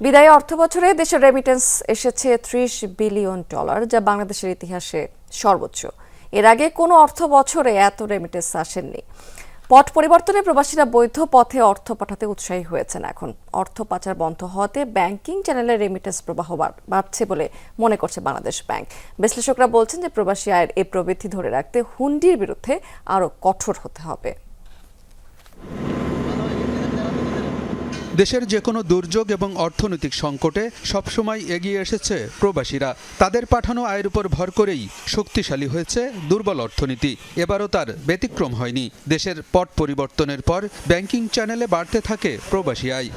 বিদায়ী অর্থ বছরে দেশের রেমিটেন্স এসেছে ত্রিশ বিলিয়ন ডলার যা বাংলাদেশের ইতিহাসে সর্বোচ্চ। এর আগে কোনো অর্থ বছরে এত রেমিটেন্স আসেননি। পট পরিবর্তনে প্রবাসীরা বৈধ পথে অর্থ পাঠাতে উৎসাহী হয়েছেন এখন। অর্থ পাচার বন্ধ হওয়াতে ব্যাংকিং চ্যানেলে রেমিটেন্স প্রবাহ বাড়- বাড়ছে বলে মনে করছে বাংলাদেশ ব্যাংক। বিশ্লেষকরা বলছেন যে প্রবাসী আয়ের এই প্রবৃদ্ধি ধরে রাখতে হুন্ডির বিরুদ্ধে আরও কঠোর হতে হবে। দেশের যে কোনো দুর্যোগ এবং অর্থনৈতিক সংকটে সবসময় এগিয়ে এসেছে প্রবাসীরা। তাদের পাঠানো আয়ের উপর ভর করেই শক্তিশালী হয়েছে দুর্বল অর্থনীতি। এবারও তার ব্যতিক্রম হয়নি। দেশের পট পরিবর্তনের পর ব্যাংকিং চ্যানেলে বাড়তে থাকে প্রবাসী আয়।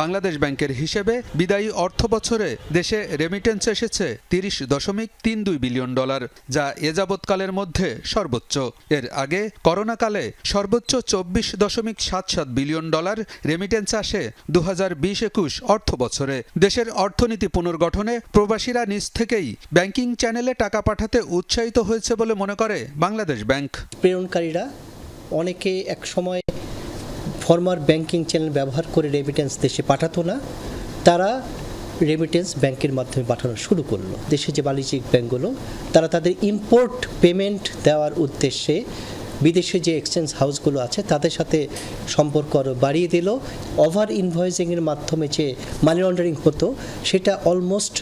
বাংলাদেশ ব্যাংকের হিসেবে বিদায়ী অর্থ বছরে দেশে রেমিটেন্স এসেছে তিরিশ দশমিক তিন দুই বিলিয়ন ডলার, যা এ যাবৎকালের মধ্যে সর্বোচ্চ। এর আগে করোনাকালে সর্বোচ্চ চব্বিশ দশমিক সাত সাত বিলিয়ন ডলার রেমিটেন্স আসে দু হাজার বিশ একুশ অর্থ বছরে। দেশের অর্থনীতি পুনর্গঠনে প্রবাসীরা নিজ থেকেই ব্যাংকিং চ্যানেলে টাকা পাঠাতে উৎসাহিত হয়েছে বলে মনে করে বাংলাদেশ ব্যাংক। প্রেরণকারীরা অনেকে এক সময় ফর্মার ব্যাংকিং চ্যানেল ব্যবহার করে রেমিটেন্স দেশে পাঠাতো না, তারা রেমিটেন্স ব্যাংকের মাধ্যমে পাঠানো শুরু করল। দেশে যে বাণিজ্যিক ব্যাংকগুলো তারা তাদের ইম্পোর্ট পেমেন্ট দেওয়ার উদ্দেশ্যে বিদেশে যে এক্সচেঞ্জ হাউসগুলো আছে, তাদের সাথে সম্পর্ক আরও বাড়িয়ে দিল। ওভার ইনভয়েসিংয়ের মাধ্যমে যে মানি লন্ডারিং হতো, সেটা অলমোস্ট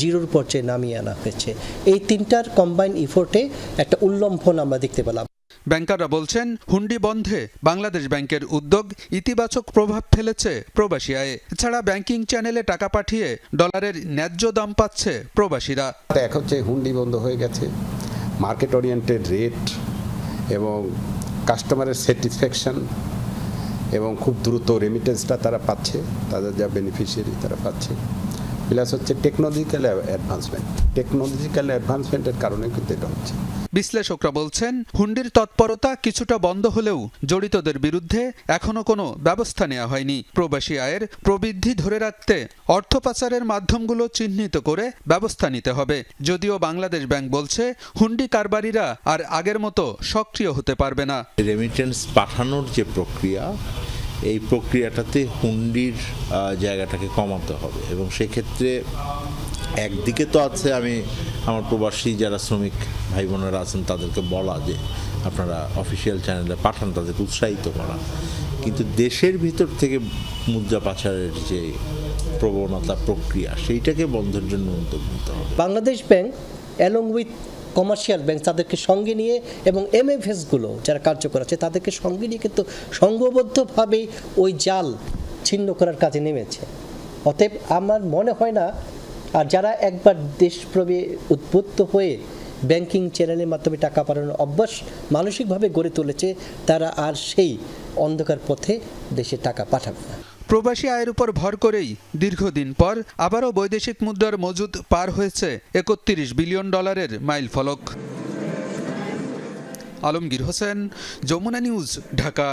জিরোর পর্যায়ে নামিয়ে আনা হয়েছে। এই তিনটার কম্বাইন ইফোর্টে একটা উল্লম্ফন আমরা দেখতে পেলাম। ব্যাংকাররা বলছেন, হুন্ডি বন্ধে বাংলাদেশ ব্যাংকের উদ্যোগ ইতিবাচক প্রভাব ফেলেছে প্রবাসী আয়ে। এছাড়া ব্যাংকিং চ্যানেলে টাকা পাঠিয়ে ডলারের ন্যায্য দাম পাচ্ছে প্রবাসীরা। এক হচ্ছে হুন্ডি বন্ধ হয়ে গেছে মার্কেট ওরিয়েন্টেড রেট এবং কাস্টমারের স্যাটিসফ্যাকশন এবং খুব দ্রুত রেমিটেন্সটা তারা পাচ্ছে, তাদের যা বেনিফিশিয়ারি তারা পাচ্ছে। প্লাস হচ্ছে টেকনোলজিক্যাল অ্যাডভান্সমেন্ট টেকনোলজিক্যাল অ্যাডভান্সমেন্টের কারণে কিন্তু এটা হচ্ছে। বিশ্লেষকরা বলছেন হুন্ডির তৎপরতা কিছুটা বন্ধ হলেও জড়িতদের বিরুদ্ধে এখনও কোনো ব্যবস্থা নেওয়া হয়নি। প্রবাসী আয়ের প্রবৃদ্ধি ধরে রাখতে অর্থ পাচারের মাধ্যমগুলো চিহ্নিত করে ব্যবস্থা নিতে হবে। যদিও বাংলাদেশ ব্যাংক বলছে হুন্ডি কারবারিরা আর আগের মতো সক্রিয় হতে পারবে না। রেমিটেন্স পাঠানোর যে প্রক্রিয়া এই প্রক্রিয়াটাতে হুন্ডির জায়গাটাকে কমাতে হবে। এবং সেক্ষেত্রে একদিকে তো আছে আমি, আমার প্রবাসী যারা শ্রমিক ভাই বোনেরা আছেন, তাদেরকে বলা যে আপনারা অফিসিয়াল চ্যানেলে পাঠান, তাদেরকে উৎসাহিত করা। কিন্তু দেশের ভিতর থেকে মুদ্রা পাচারের যে প্রবণতা, প্রক্রিয়া, সেইটাকে বন্ধের জন্য উদ্যোগ নিতে হবে। Bangladesh bank along with commercial bank তাদেরকে সঙ্গে নিয়ে এবং এমএফএসগুলো যারা কার্যকর আছে, তাদেরকে সঙ্গে নিয়ে কিন্তু সংঘবদ্ধভাবে ওই জাল ছিন্ন করার কাজে নেমেছে। অতএব আমার মনে হয় না, আর যারা একবার দেশপ্রবে উদ্বুদ্ধ হয়ে ব্যাংকিং চ্যানেলের মাধ্যমে টাকা পাঠানোর অভ্যাস মানসিকভাবে গড়ে তুলেছে, তারা আর সেই অন্ধকার পথে দেশে টাকা পাঠাবে না। প্রবাসী আয়ের উপর ভর করেই দীর্ঘদিন পর আবারও বৈদেশিক মুদ্রার মজুদ পার হয়েছে একত্রিশ বিলিয়ন ডলারের মাইল ফলক। আলমগীর হোসেন, যমুনা নিউজ, ঢাকা।